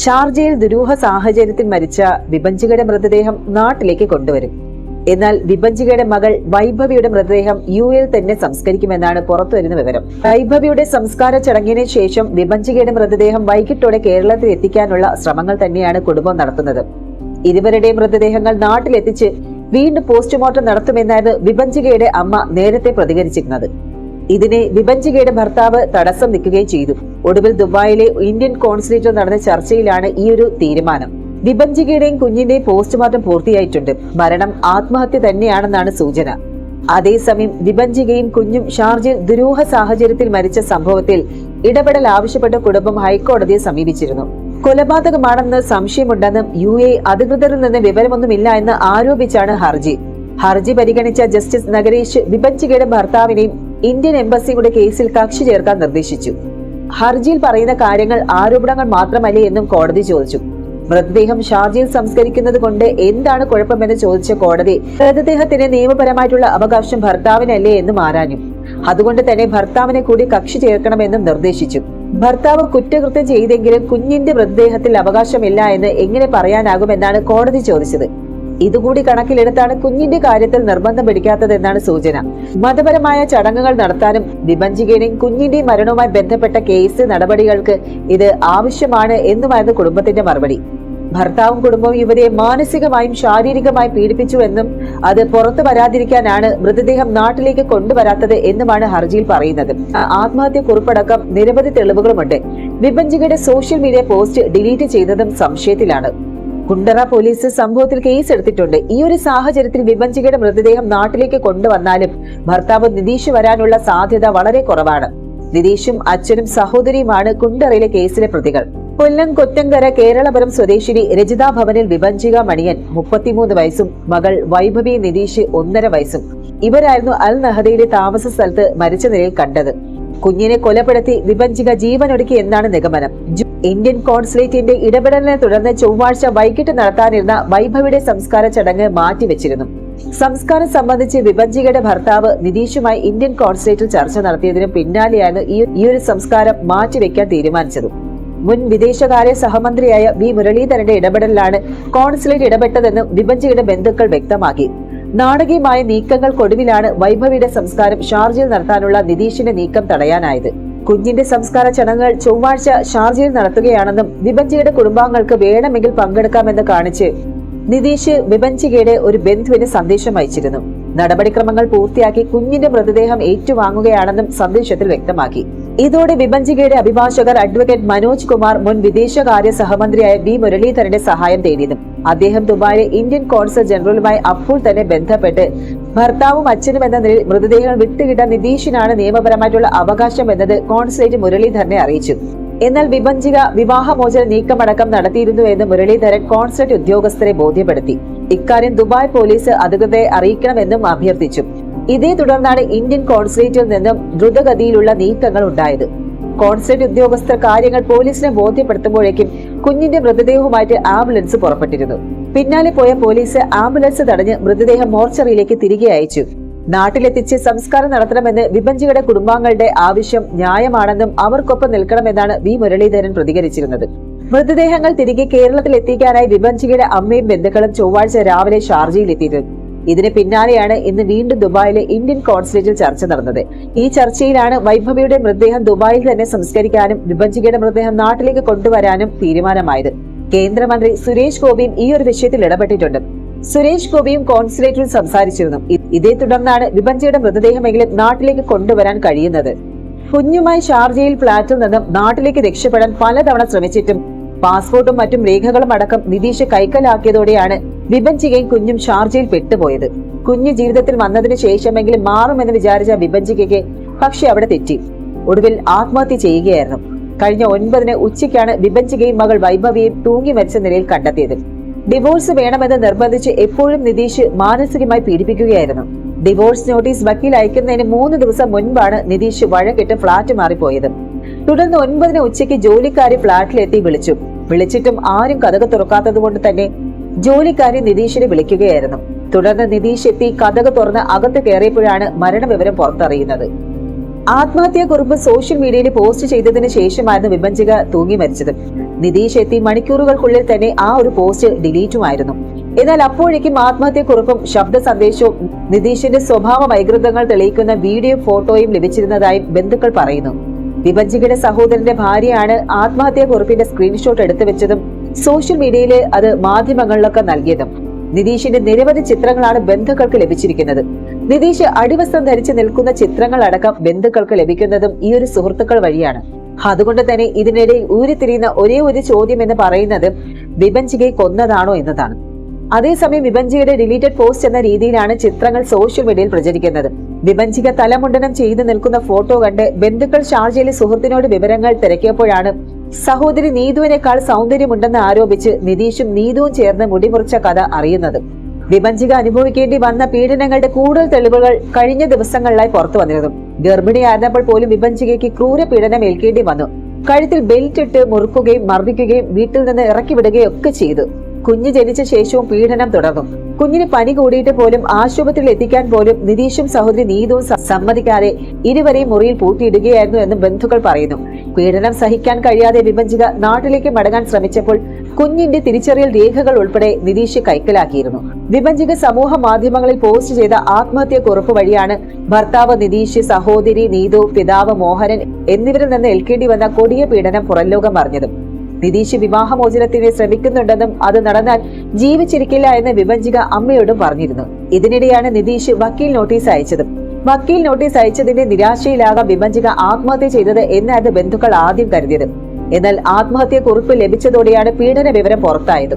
ഷാർജയിൽ ദുരൂഹ സാഹചര്യത്തിൽ മരിച്ച വിഭഞ്ചികയുടെ മൃതദേഹം നാട്ടിലേക്ക് കൊണ്ടുവരും. എന്നാൽ വിഭഞ്ചികയുടെ മകൾ വൈഭവിയുടെ മൃതദേഹം യു എൽ തന്നെ സംസ്കരിക്കുമെന്നാണ് പുറത്തുവരുന്ന വിവരം. വൈഭവിയുടെ സംസ്കാര ചടങ്ങിന് ശേഷം വിഭഞ്ചികയുടെ മൃതദേഹം വൈകിട്ടോടെ കേരളത്തിൽ എത്തിക്കാനുള്ള ശ്രമങ്ങൾ തന്നെയാണ് കുടുംബം നടത്തുന്നത്. ഇരുവരുടെയും മൃതദേഹങ്ങൾ നാട്ടിലെത്തിച്ച് വീണ്ടും പോസ്റ്റ്മോർട്ടം നടത്തുമെന്നായിരുന്നു വിഭഞ്ചികയുടെ അമ്മ നേരത്തെ പ്രതികരിച്ചിരുന്നത്. ഇതിനെ വിഭഞ്ചികയുടെ ഭർത്താവ് തടസ്സം നിൽക്കുകയും ചെയ്തു. ഒടുവിൽ ദുബായിലെ ഇന്ത്യൻ കോൺസുലേറ്റിൽ നടന്ന ചർച്ചയിലാണ് ഈ ഒരു തീരുമാനം. വിഭഞ്ചികയുടെയും കുഞ്ഞിന്റെയും പോസ്റ്റ്മോർട്ടം പൂർത്തിയായിട്ടുണ്ട്. മരണം ആത്മഹത്യ തന്നെയാണെന്നാണ് സൂചന. അതേസമയം വിഭഞ്ചികയും കുഞ്ഞും ഷാർജയിൽ ദുരൂഹ സാഹചര്യത്തിൽ മരിച്ച സംഭവത്തിൽ ഇടപെടൽ ആവശ്യപ്പെട്ട കുടുംബം ഹൈക്കോടതിയെ സമീപിച്ചിരുന്നു. കൊലപാതകമാണെന്ന് സംശയമുണ്ടെന്നും യു എ അധികൃതരിൽ നിന്ന് വിവരമൊന്നുമില്ല എന്ന് ആരോപിച്ചാണ് ഹർജി. ഹർജി പരിഗണിച്ച ജസ്റ്റിസ് നഗരേഷ് വിഭഞ്ചികയുടെ ഭർത്താവിനെയും ഇന്ത്യൻ എംബസിയുടെ കേസിൽ കക്ഷി ചേർക്കാൻ നിർദ്ദേശിച്ചു. ഹർജിയിൽ പറയുന്ന കാര്യങ്ങൾ ആരോപണങ്ങൾ മാത്രമല്ലേ എന്നും കോടതി ചോദിച്ചു. മൃതദേഹം ഷാർജയിൽ സംസ്കരിക്കുന്നത് കൊണ്ട് എന്താണ് കുഴപ്പമെന്ന് ചോദിച്ച കോടതി മൃതദേഹത്തിന് നിയമപരമായിട്ടുള്ള അവകാശം ഭർത്താവിനല്ലേ എന്നും ആരാഞ്ഞു. അതുകൊണ്ട് തന്നെ ഭർത്താവിനെ കൂടി കക്ഷി ചേർക്കണമെന്നും നിർദ്ദേശിച്ചു. ഭർത്താവ് കുറ്റകൃത്യം ചെയ്തെങ്കിലും കുഞ്ഞിന്റെ മൃതദേഹത്തിൽ അവകാശമില്ല എന്ന് എങ്ങനെ പറയാനാകുമെന്നാണ് കോടതി ചോദിച്ചത്. ഇതുകൂടി കണക്കിലെടുത്താണ് കുഞ്ഞിന്റെ കാര്യത്തിൽ നിർബന്ധം പിടിക്കാത്തതെന്നാണ് സൂചന. മതപരമായ ചടങ്ങുകൾ നടത്താനും ദിബഞ്ചികേനെയും കുഞ്ഞിന്റെ മരണവുമായി ബന്ധപ്പെട്ട കേസ് നടപടികൾക്ക് ഇത് ആവശ്യമാണ് എന്നുമായിരുന്നു കുടുംബത്തിന്റെ മറുപടി. ഭർത്താവും കുടുംബവും ഇവരെ മാനസികമായും ശാരീരികമായും പീഡിപ്പിച്ചു എന്നും അത് പുറത്തു വരാതിരിക്കാനാണ് മൃതദേഹം നാട്ടിലേക്ക് കൊണ്ടുവരാത്തത് എന്നുമാണ് ഹർജിയിൽ പറയുന്നത്. ആത്മഹത്യ കുറിപ്പടക്കം നിരവധി തെളിവുകളുമുണ്ട്. വിഭഞ്ചികയുടെ സോഷ്യൽ മീഡിയ പോസ്റ്റ് ഡിലീറ്റ് ചെയ്തതും സംശയത്തിലാണ്. കുണ്ടറ പോലീസ് സംഭവത്തിൽ കേസെടുത്തിട്ടുണ്ട് ഈ ഒരു സാഹചര്യത്തിൽ വിഭജികയുടെ മൃതദേഹം നാട്ടിലേക്ക് കൊണ്ടുവന്നാലും ഭർത്താവ് നിതീഷ് വരാനുള്ള സാധ്യത വളരെ കുറവാണ്. നിതീഷും അച്ഛനും സഹോദരിയുമാണ് കുണ്ടറയിലെ കേസിലെ പ്രതികൾ. കൊല്ലം കൊറ്റങ്കര കേരളപുരം സ്വദേശിനി രജിതാ ഭവനിൽ വിഭജിക മണിയൻ മുപ്പത്തിമൂന്ന് വയസ്സും മകൾ വൈഭവി നിതീഷ് ഒന്നര വയസ്സും. ഇവരായിരുന്നു അൽ നഹദയിലെ താമസ സ്ഥലത്ത് മരിച്ച നിലയിൽ കണ്ടത്. കുഞ്ഞിനെ കൊലപ്പെടുത്തി വിഭജിക ജീവനൊടുക്കി എന്നാണ് നിഗമനം. ഇന്ത്യൻ കോൺസുലേറ്റിന്റെ ഇടപെടലിനെ തുടർന്ന് ചൊവ്വാഴ്ച വൈകിട്ട് നടത്താനിരുന്ന വൈഭവിയുടെ സംസ്കാര ചടങ്ങ് മാറ്റിവെച്ചിരുന്നു. സംസ്കാരം സംബന്ധിച്ച് വിഭജികയുടെ ഭർത്താവ് നിതീഷുമായി ഇന്ത്യൻ കോൺസുലേറ്റിൽ ചർച്ച നടത്തിയതിനു പിന്നാലെയാണ് ഈ ഒരു സംസ്കാരം മാറ്റിവെക്കാൻ തീരുമാനിച്ചത്. മുൻ വിദേശകാര്യ സഹമന്ത്രിയായ വി മുരളീധരന്റെ ഇടപെടലിലാണ് കോൺസുലേറ്റ് ഇടപെട്ടതെന്നും വിഭജികയുടെ ബന്ധുക്കൾ വ്യക്തമാക്കി. നാടകീയമായ നീക്കങ്ങൾക്കൊടുവിലാണ് വൈഭവിയുടെ സംസ്കാരം ഷാർജയിൽ നടത്താനുള്ള നിതീഷിന്റെ നീക്കം തടയാനായത്. കുഞ്ഞിന്റെ സംസ്കാര ചടങ്ങുകൾ ചൊവ്വാഴ്ച ഷാർജയിൽ നടത്തുകയാണെന്നും വിഭഞ്ചിയുടെ കുടുംബാംഗങ്ങൾക്ക് വേണമെങ്കിൽ പങ്കെടുക്കാമെന്ന് കാണിച്ച് നിതീഷ് വിഭഞ്ചികയുടെ ഒരു ബന്ധുവിന് സന്ദേശം അയച്ചിരുന്നു. നടപടിക്രമങ്ങൾ പൂർത്തിയാക്കി കുഞ്ഞിന്റെ മൃതദേഹം ഏറ്റുവാങ്ങുകയാണെന്നും സന്ദേശത്തിൽ വ്യക്തമാക്കി. ഇതോടെ വിഭഞ്ചികയുടെ അഭിഭാഷകർ അഡ്വക്കേറ്റ് മനോജ് കുമാർ മുൻ വിദേശകാര്യ സഹമന്ത്രിയായ വി മുരളീധരന്റെ സഹായം തേടിയതും അദ്ദേഹം ദുബായിലെ ഇന്ത്യൻ കോൺസൽ ജനറലുമായി അപ്പോൾ തന്നെ ബന്ധപ്പെട്ട് ഭർത്താവും അച്ഛനും എന്ന നിലയിൽ മൃതദേഹം വിട്ടുകിട്ടാൻ നിതീഷിനാണ് നിയമപരമായിട്ടുള്ള അവകാശം എന്നത് കോൺസുലേറ്റ് മുരളീധരനെ അറിയിച്ചു. എന്നാൽ വിഭജിക വിവാഹമോചന നീക്കമടക്കം നടത്തിയിരുന്നു എന്ന് മുരളീധരൻ കോൺസുലേറ്റ് ഉദ്യോഗസ്ഥരെ ബോധ്യപ്പെടുത്തി. ഇക്കാര്യം ദുബായ് പോലീസ് അധികൃതരെ അറിയിക്കണമെന്നും അഭ്യർത്ഥിച്ചു. ഇതേ തുടർന്നാണ് ഇന്ത്യൻ കോൺസുലേറ്റിൽ നിന്നും ദ്രുതഗതിയിലുള്ള നീക്കങ്ങൾ ഉണ്ടായത് കോൺസുലേറ്റ് ഉദ്യോഗസ്ഥർ കാര്യങ്ങൾ പോലീസിനെ ബോധ്യപ്പെടുത്തുമ്പോഴേക്കും കുഞ്ഞിന്റെ മൃതദേഹവുമായിട്ട് ആംബുലൻസ് പുറപ്പെട്ടിരുന്നു. പിന്നാലെ പോയ പോലീസ് ആംബുലൻസ് തടഞ്ഞ് മൃതദേഹം മോർച്ചറിയിലേക്ക് തിരികെ അയച്ചു. നാട്ടിലെത്തിച്ച് സംസ്കാരം നടത്തണമെന്ന് വിഭജിയുടെ കുടുംബാംഗങ്ങളുടെ ആവശ്യം ന്യായമാണെന്നും അവർക്കൊപ്പം നിൽക്കണമെന്നാണ് വി മുരളീധരൻ പ്രതികരിച്ചിരുന്നത്. മൃതദേഹങ്ങൾ തിരികെ കേരളത്തിൽ എത്തിക്കാനായി വിഭജിയുടെ അമ്മയും ബന്ധുക്കളും ചൊവ്വാഴ്ച രാവിലെ ഷാർജയിൽ എത്തിയിരുന്നു ഇതിന് പിന്നാലെയാണ് ഇന്ന് വീണ്ടും ദുബായിലെ ഇന്ത്യൻ കോൺസുലേറ്റിൽ ചർച്ച നടന്നത്. ഈ ചർച്ചയിലാണ് വൈഭവിയുടെ മൃതദേഹം ദുബായിൽ തന്നെ സംസ്കരിക്കാനും വിഭജികയുടെ മൃതദേഹം നാട്ടിലേക്ക് കൊണ്ടുവരാനും തീരുമാനമായത്. കേന്ദ്രമന്ത്രി സുരേഷ് ഗോപിയും ഈ ഒരു വിഷയത്തിൽ ഇടപെട്ടിട്ടുണ്ട്. സുരേഷ് ഗോപിയും കോൺസുലേറ്റിൽ സംസാരിച്ചിരുന്നു. ഇതേ തുടർന്നാണ് വിഭജിയുടെ മൃതദേഹമെങ്കിലും നാട്ടിലേക്ക് കൊണ്ടുവരാൻ കഴിയുന്നത്. കുഞ്ഞുമായി ഷാർജയിൽ ഫ്ളാറ്റിൽ നിന്നും നാട്ടിലേക്ക് രക്ഷപ്പെടാൻ പലതവണ ശ്രമിച്ചിട്ടും പാസ്പോർട്ടും മറ്റും രേഖകളും അടക്കം നിതീഷ് കൈക്കലാക്കിയതോടെയാണ് വിഭജികയും കുഞ്ഞും ഷാർജയിൽ പെട്ടുപോയത്. കുഞ്ഞു ജീവിതത്തിൽ വന്നതിന് ശേഷമെങ്കിലും മാറുമെന്ന് വിചാരിച്ച വിഭജികയ്ക്ക് പക്ഷെ അവിടെ തെറ്റി. ഒടുവിൽ ആത്മഹത്യ ചെയ്യുകയായിരുന്നു. കഴിഞ്ഞ ഒൻപതിന് ഉച്ചയ്ക്കാണ് വിഭജികയും മകൾ വൈഭവിയും തൂങ്ങി മരിച്ച നിലയിൽ കണ്ടെത്തിയത്. ഡിവോഴ്സ് വേണമെന്ന് നിർബന്ധിച്ച് എപ്പോഴും നിതീഷ് മാനസികമായി പീഡിപ്പിക്കുകയായിരുന്നു. ഡിവോഴ്സ് നോട്ടീസ് വക്കീൽ അയക്കുന്നതിന് മൂന്ന് ദിവസം മുൻപാണ് നിതീഷ് വഴക്കിട്ട് ഫ്ളാറ്റ് മാറിപ്പോയത്. തുടർന്ന് ഒൻപതിന് ഉച്ചയ്ക്ക് ജോലിക്കാരി ഫ്ളാറ്റിലെത്തി വിളിച്ചു. വിളിച്ചിട്ടും ആരും കഥക തുറക്കാത്തത് കൊണ്ട് തന്നെ ജോലിക്കാരി നിതീഷിനെ വിളിക്കുകയായിരുന്നു. തുടർന്ന് നിതീഷ് എത്തി കഥക തുറന്ന് അകത്ത് കയറിയപ്പോഴാണ് മരണവിവരം പുറത്തറിയുന്നത്. ആത്മഹത്യാക്കുറിപ്പ് സോഷ്യൽ മീഡിയയിൽ പോസ്റ്റ് ചെയ്തതിനു ശേഷമായിരുന്നു വിഭജിക തൂങ്ങി മരിച്ചത്. നിതീഷ് എത്തി മണിക്കൂറുകൾക്കുള്ളിൽ തന്നെ ആ ഒരു പോസ്റ്റ് ഡിലീറ്റുമായിരുന്നു. എന്നാൽ അപ്പോഴേക്കും ആത്മഹത്യാക്കുറിപ്പും ശബ്ദ സന്ദേശവും നിതീഷിന്റെ സ്വഭാവ വൈകൃതങ്ങൾ തെളിയിക്കുന്ന വീഡിയോ ഫോട്ടോയും ലഭിച്ചിരുന്നതായും ബന്ധുക്കൾ പറയുന്നു. വിഭജികയുടെ സഹോദരന്റെ ഭാര്യയാണ് ആത്മഹത്യാക്കുറിപ്പിന്റെ സ്ക്രീൻഷോട്ട് എടുത്തു വെച്ചതും സോഷ്യൽ മീഡിയയിൽ അത് മാധ്യമങ്ങളിലൊക്കെ നൽകിയതും. നിതീഷിന്റെ നിരവധി ചിത്രങ്ങളാണ് ബന്ധുക്കൾക്ക് ലഭിച്ചിരിക്കുന്നത്. നിതീഷ് അടിവസ്ത്രം ധരിച്ചു നിൽക്കുന്ന ചിത്രങ്ങളടക്കം ബന്ധുക്കൾക്ക് ലഭിക്കുന്നതും ഈ ഒരു സുഹൃത്തുക്കൾ വഴിയാണ്. അതുകൊണ്ട് തന്നെ ഇതിനിടയിൽ ഊരിത്തിരിയുന്ന ഒരേ ഒരു ചോദ്യം എന്ന് പറയുന്നത് വിഭഞ്ചികയെ കൊന്നതാണോ എന്നതാണ്. അതേസമയം വിഭഞ്ചികയുടെ ഡിലീറ്റഡ് പോസ്റ്റ് എന്ന രീതിയിലാണ് ചിത്രങ്ങൾ സോഷ്യൽ മീഡിയയിൽ പ്രചരിക്കുന്നത്. വിഭഞ്ചിക തലമുണ്ടനം ചെയ്തു നിൽക്കുന്ന ഫോട്ടോ കണ്ട് ബന്ധുക്കൾ ഷാർജയിലെ സുഹൃത്തിനോട് വിവരങ്ങൾ തിരക്കിയപ്പോഴാണ് സഹോദരി നീതുവിനേക്കാൾ സൗന്ദര്യമുണ്ടെന്ന് ആരോപിച്ച് നിതീഷും നീതുവും ചേർന്ന് മുടിമുറിച്ച കഥ അറിയുന്നത്. വിഭജിക അനുഭവിക്കേണ്ടി വന്ന പീഡനങ്ങളുടെ കൂടുതൽ തെളിവുകൾ കഴിഞ്ഞ ദിവസങ്ങളിലായി പുറത്തു വന്നിരുന്നു. ഗർഭിണിയായിരുന്നപ്പോൾ പോലും വിഭജികയ്ക്ക് ക്രൂര പീഡനം ഏൽക്കേണ്ടി വന്നു. കഴുത്തിൽ ബെൽറ്റ് ഇട്ട് മുറുക്കുകയും മർദ്ദിക്കുകയും വീട്ടിൽ നിന്ന് ഇറക്കി വിടുകയും ഒക്കെ ചെയ്തു. കുഞ്ഞ് ജനിച്ച ശേഷവും പീഡനം തുടർന്നു. കുഞ്ഞിന് പനി കൂടിയിട്ട് പോലും ആശുപത്രിയിൽ എത്തിക്കാൻ പോലും നിതീഷും സഹോദരി നീതുവും സമ്മതിക്കാതെ ഇരുവരെയും മുറിയിൽ പൂട്ടിയിടുകയായിരുന്നു എന്ന് ബന്ധുക്കൾ പറയുന്നു. പീഡനം സഹിക്കാൻ കഴിയാതെ വിഭജിക നാട്ടിലേക്ക് മടങ്ങാൻ ശ്രമിച്ചപ്പോൾ കുഞ്ഞിന്റെ തിരിച്ചറിയൽ രേഖകൾ ഉൾപ്പെടെ നിതീഷ് കൈക്കലാക്കിയിരുന്നു. വിഭജിക സമൂഹ മാധ്യമങ്ങളിൽ പോസ്റ്റ് ചെയ്ത ആത്മഹത്യ കുറിപ്പ് വഴിയാണ് ഭർത്താവ് നിതീഷ് സഹോദരി നീതു പിതാവ് മോഹനൻ എന്നിവരിൽ നിന്ന് ഏൽക്കേണ്ടി വന്ന കൊടിയ പീഡനം പുറംലോകം അറിഞ്ഞത്. നിതീഷ് വിവാഹമോചനത്തിന് ശ്രമിക്കുന്നുണ്ടെന്നും അത് നടന്നാൽ ജീവിച്ചിരിക്കില്ല എന്ന് വിഭജിക അമ്മയോടും പറഞ്ഞിരുന്നു. ഇതിനിടെയാണ് നിതീഷ് വക്കീൽ നോട്ടീസ് അയച്ചത്. വക്കീൽ നോട്ടീസ് അയച്ചതിന്റെ നിരാശയിലാകാം വിഭജിക ആത്മഹത്യ ചെയ്തത് എന്നായിരുന്നു ബന്ധുക്കൾ ആദ്യം കരുതിയത്. എന്നാൽ ആത്മഹത്യ കുറിപ്പ് ലഭിച്ചതോടെയാണ് പീഡന വിവരം പുറത്തായത്.